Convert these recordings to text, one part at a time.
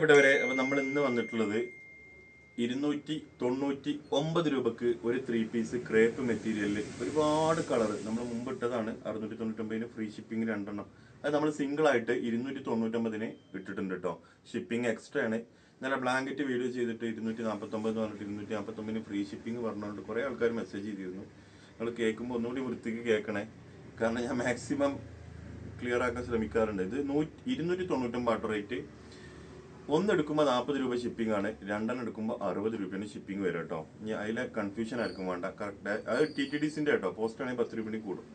ഇവിടെ വരെ അപ്പൊ നമ്മൾ ഇന്ന് വന്നിട്ടുള്ളത് ഇരുന്നൂറ്റി തൊണ്ണൂറ്റി ഒമ്പത് രൂപക്ക് ഒരു ത്രീ പീസ് ക്രേപ്പ് മെറ്റീരിയലിൽ ഒരുപാട് കളർ നമ്മൾ മുമ്പ് ഇട്ടതാണ് അറുന്നൂറ്റി തൊണ്ണൂറ്റൊമ്പതിന് ഫ്രീ ഷിപ്പിംഗ് രണ്ടെണ്ണം. അത് നമ്മൾ സിംഗിൾ ആയിട്ട് ഇരുന്നൂറ്റി തൊണ്ണൂറ്റൊമ്പതിന് ഇട്ടിട്ടുണ്ട് കേട്ടോ ഷിപ്പിംഗ് എക്സ്ട്രാ ആണ്. ഇന്നലെ ബ്ലാങ്കറ്റ് വീഡിയോ ചെയ്തിട്ട് ഇരുന്നൂറ്റി നാൽപ്പത്തൊമ്പത് പറഞ്ഞിട്ട് ഇരുന്നൂറ്റി നാൽപ്പത്തൊമ്പതിന് ഫ്രീ ഷിപ്പിംഗ് പറഞ്ഞുകൊണ്ട് കുറേ ആൾക്കാർ മെസ്സേജ് ചെയ്തിരുന്നു. നിങ്ങൾ കേൾക്കുമ്പോൾ ഒന്നുകൂടി വൃത്തിക്ക് കേൾക്കണേ. കാരണം ഞാൻ മാക്സിമം ക്ലിയർ ആക്കാൻ ശ്രമിക്കാറുണ്ട്. ഇത് നൂറ്റി ഇരുന്നൂറ്റി തൊണ്ണൂറ്റൊമ്പത് റേറ്റ് ഒന്ന് എടുക്കുമ്പോൾ നാൽപ്പത് രൂപ ഷിപ്പിംഗ് ആണ് രണ്ടെണ്ണം എടുക്കുമ്പോൾ അറുപത് രൂപയാണ് ഷിപ്പിംഗ് വരും കേട്ടോ. ഇനി അതിലെ കൺഫ്യൂഷൻ ആർക്കും വേണ്ട. കറക്റ്റ് അത് ടി ടി ഡിസിന്റെ കേട്ടോ. പോസ്റ്റ് ആണെങ്കിൽ പത്ത് രൂപയും കൂടും.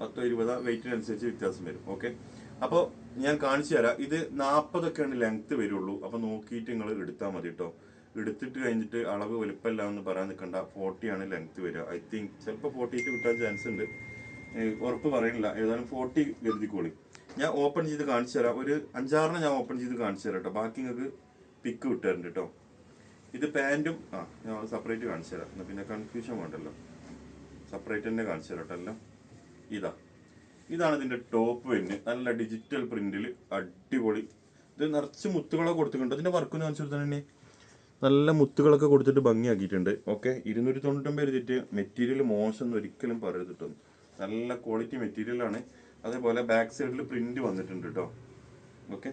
പത്തോ ഇരുപതോ വെയിറ്റിനനുസരിച്ച് വ്യത്യാസം വരും. ഓക്കെ അപ്പോൾ ഞാൻ കാണിച്ചു തരാം. ഇത് നാൽപ്പതൊക്കെയാണ് ലെങ്ത് വരുള്ളൂ. അപ്പോൾ നോക്കിയിട്ട് നിങ്ങൾ എടുത്താൽ മതി കേട്ടോ. എടുത്തിട്ട് കഴിഞ്ഞിട്ട് അളവ് വലുപ്പമല്ല എന്ന് പറയാൻ നിൽക്കണ്ട. ഫോർട്ടി ആണ് ലെങ്ത് വരിക. ഐ തിങ്ക് ചിലപ്പോൾ ഫോർട്ടി എയ്റ്റ് കിട്ടാൻ ചാൻസ് ഉണ്ട്. ഉറപ്പ് പറയുന്നില്ല ഏതായാലും ഫോർട്ടി കരുതിക്കോളി ഞാൻ ഓപ്പൺ ചെയ്ത് കാണിച്ചു തരാം. ഒരു അഞ്ചാറിന് ഞാൻ ഓപ്പൺ ചെയ്ത് കാണിച്ചു തരാം കേട്ടോ ബാക്കി നിങ്ങൾക്ക് പിക്ക് വിട്ടുതരുന്നുണ്ട് കേട്ടോ ഇത് പാന്റും ആ ഞാൻ സെപ്പറേറ്റ് കാണിച്ചു തരാം. എന്നാൽ പിന്നെ കൺഫ്യൂഷൻ വേണ്ടല്ലോ. സെപ്പറേറ്റ് തന്നെ കാണിച്ചു തരാം കേട്ടോ എല്ലാം. ഇതാ. ഇതാണ് ഇതിന്റെ ടോപ്പ് വരുന്നത് നല്ല ഡിജിറ്റൽ പ്രിന്റിൽ അടിപൊളി. ഇത് നിറച്ച് മുത്തുകളൊക്കെ കൊടുത്തിട്ടുണ്ട്. ഇതിന്റെ വർക്ക് കാണിച്ചു തന്നെ നല്ല മുത്തുകളൊക്കെ കൊടുത്തിട്ട് ഭംഗിയാക്കിയിട്ടുണ്ട്. ഓക്കെ ഇരുന്നൂറ്റി തൊണ്ണൂറ്റൊമ്പത് എഴുതിയിട്ട് മെറ്റീരിയൽ മോശം എന്ന് ഒരിക്കലും പറയരുത് നല്ല ക്വാളിറ്റി മെറ്റീരിയൽ ആണ്. അതേപോലെ ബാക്ക് സൈഡിൽ പ്രിന്റ് വന്നിട്ടുണ്ട് കേട്ടോ ഓക്കെ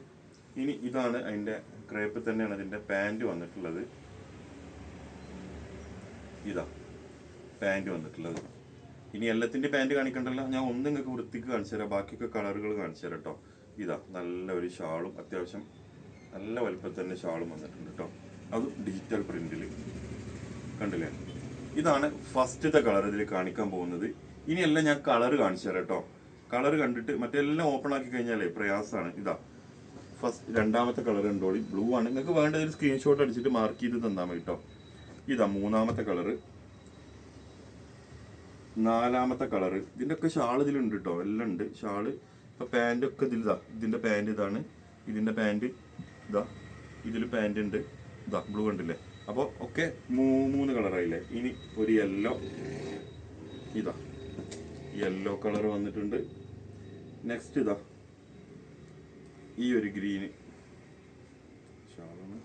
ഇനി ഇതാണ് അതിന്റെ ക്രേപ്പ് തന്നെയാണ് അതിന്റെ പാന്റ് വന്നിട്ടുള്ളത്. ഇതാ പാന്റ് വന്നിട്ടുള്ളത്. ഇനി എല്ലാത്തിന്റെ പാന്റ് കാണിക്കണ്ടല്ലോ? ഞാൻ ഒന്ന് നിങ്ങൾക്ക് വൃത്തിക്ക് കാണിച്ചു തരാം. ബാക്കിയൊക്കെ കളറുകൾ കാണിച്ചു തരാം കേട്ടോ ഇതാ നല്ല ഒരു ഷാളും അത്യാവശ്യം നല്ല വലുപ്പത്തിൽ തന്നെ ഷാളും വന്നിട്ടുണ്ട് കേട്ടോ അത് ഡിജിറ്റൽ പ്രിന്റിൽ കണ്ടില്ലേ? ഇതാണ് ഫസ്റ്റത്തെ കളർ ഇതിൽ കാണിക്കാൻ പോകുന്നത്. ഇനിയെല്ലാം ഞാൻ കളർ കാണിച്ചു തരാം കേട്ടോ കളർ കണ്ടിട്ട് മറ്റെല്ലാം ഓപ്പൺ ആക്കി കഴിഞ്ഞാലേ പ്രയാസമാണ് ഇതാ. ഫസ്റ്റ് രണ്ടാമത്തെ കളർ ഉണ്ടോളി ബ്ലൂ ആണ്. നിങ്ങൾക്ക് വേണ്ട ഒരു സ്ക്രീൻഷോട്ട് അടിച്ചിട്ട് മാർക്ക് ചെയ്ത് തന്നാൽ മതി കേട്ടോ ഇതാ മൂന്നാമത്തെ കളറ് നാലാമത്തെ കളറ് ഇതിന്റെ ഒക്കെ ഷാൾ ഇതിലുണ്ട് കേട്ടോ എല്ലാം ഉണ്ട്. ഷാൾ ഇപ്പൊ പാന്റ് ഒക്കെ ഇതിൽ ഇതാ. ഇതിന്റെ പാന്റ് ഇതാണ്. ഇതിന്റെ പാന്റ് ഇതാ. ഇതിൽ പാന്റ് ഉണ്ട്. ഇതാ. ബ്ലൂ ഉണ്ടല്ലേ അപ്പോൾ ഒക്കെ മൂന്ന് കളറായില്ലേ? ഇനി ഒരു യെല്ലോ ഇതാ. യെല്ലോ കളർ വന്നിട്ടുണ്ട്. നെക്സ്റ്റ് ഇതാ. ഈ ഒരു ഗ്രീന് ഷാളാണ്.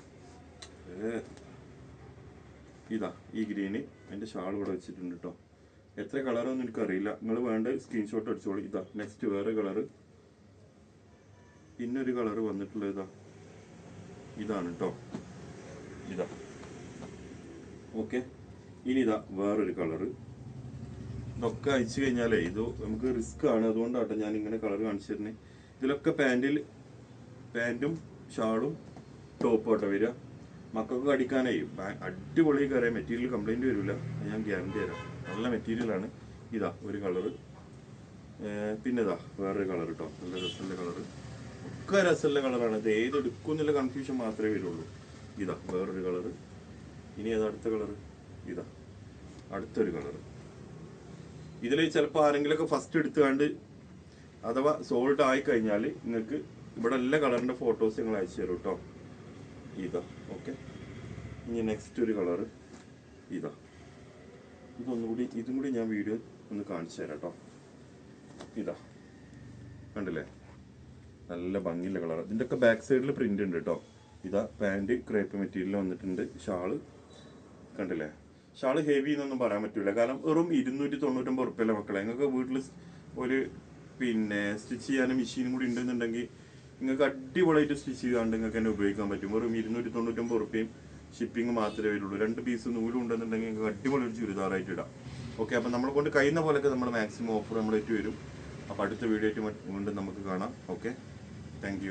ഇതാ ഈ ഗ്രീന് അതിന്റെ ഷാൾ ഇവിടെ വെച്ചിട്ടുണ്ട് കേട്ടോ എത്ര കളറൊന്നും എനിക്കറിയില്ല. നിങ്ങൾ വേണ്ട സ്ക്രീൻഷോട്ട് അടിച്ചോളൂ. ഇതാ നെക്സ്റ്റ് വേറെ കളറ് പിന്നൊരു കളറ് വന്നിട്ടുള്ളത് ഇതാ. ഇതാണ് കേട്ടോ ഇതാ. ഓക്കെ ഇനി ഇതാ വേറൊരു കളറ് ഇതൊക്കെ അയച്ചു കഴിഞ്ഞാലേ ഇത് നമുക്ക് റിസ്ക് ആണ്. അതുകൊണ്ടാട്ടോ ഞാൻ ഇങ്ങനെ കളർ കാണിച്ചു തരുന്നത് ഇതിലൊക്കെ പാന്റിൽ പാന്റും ഷാളും ടോപ്പും ആട്ടോ വരിക. മക്കൾക്ക് കടിക്കാനായി അടിപൊളി കയറിയ മെറ്റീരിയൽ കംപ്ലൈന്റ് വരില്ല ഞാൻ ഗ്യാരണ്ടി തരാം. നല്ല മെറ്റീരിയലാണ് ഇതാ ഒരു കളറ് പിന്നെ ഇതാ വേറൊരു കളർ കേട്ടോ നല്ല രസമുള്ള കളറ് ഒക്കെ രസമുള്ള കളറാണ് ഇത് ഏത് എടുക്കും എന്നുള്ള കൺഫ്യൂഷൻ മാത്രമേ വരുള്ളൂ. ഇതാ വേറൊരു കളറ് ഇനി ഏതാ അടുത്ത കളറ് ഇതാ അടുത്തൊരു കളറ് ഇതിൽ ചിലപ്പോൾ ആരെങ്കിലുമൊക്കെ ഫസ്റ്റ് എടുത്തുകൊണ്ട് അഥവാ സോൾഡ് ആയി കഴിഞ്ഞാൽ നിങ്ങൾക്ക് ഇവിടെ എല്ലാ കളറിന്റെ ഫോട്ടോസ് നിങ്ങൾ അയച്ചു തരും കേട്ടോ ഇതാ ഓക്കെ ഇനി നെക്സ്റ്റ് ഒരു കളറ് ഇതാ. ഇതൊന്നുകൂടി ഇതും കൂടി ഞാൻ വീഡിയോ ഒന്ന് കാണിച്ചു തരാം കേട്ടോ ഇതാ കണ്ടില്ലേ? നല്ല ഭംഗിയുള്ള കളർ ഇതിന്റെ ഒക്കെ ബാക്ക് സൈഡിൽ പ്രിന്റ് ഉണ്ട് കേട്ടോ ഇതാ പാന്റ് ക്രേപ്പ് മെറ്റീരിയൽ വന്നിട്ടുണ്ട് ഷാൾ കണ്ടില്ലേ? ഷാൾ ഹെവി എന്നൊന്നും പറയാൻ പറ്റില്ല കാരണം വെറും ഇരുന്നൂറ്റി തൊണ്ണൂറ്റൊമ്പത് ഉറുപ്പ്യല്ലേ മക്കളെ. നിങ്ങൾക്ക് വീട്ടിൽ ഒരു പിന്നെ സ്റ്റിച്ച് ചെയ്യാനും മെഷീനും കൂടി ഉണ്ടെന്നുണ്ടെങ്കിൽ നിങ്ങൾക്ക് അടിപൊളിയായിട്ട് സ്റ്റിച്ച് ചെയ്താണ്ട് നിങ്ങൾക്ക് തന്നെ ഉപയോഗിക്കാൻ പറ്റും. വെറും ഇരുന്നൂറ്റി തൊണ്ണൂറ്റൊമ്പത് ഉറുപ്പ്യയും ഷിപ്പിംഗ് മാത്രമേ വരുള്ളൂ. രണ്ട് പീസ് നൂലും ഉണ്ടെന്നുണ്ടെങ്കിൽ നിങ്ങൾക്ക് അടിപൊളി ഒരു ചുരിദാറായിട്ട് ഇടാം. ഓക്കെ അപ്പം നമ്മളെ കൊണ്ട് കഴിയുന്ന പോലെയൊക്കെ നമ്മൾ മാക്സിമം ഓഫർ നമ്മളേറ്റ് വരും. അപ്പോൾ അടുത്ത വീഡിയോ ആയിട്ട് വീണ്ടും നമുക്ക് കാണാം. Okay thank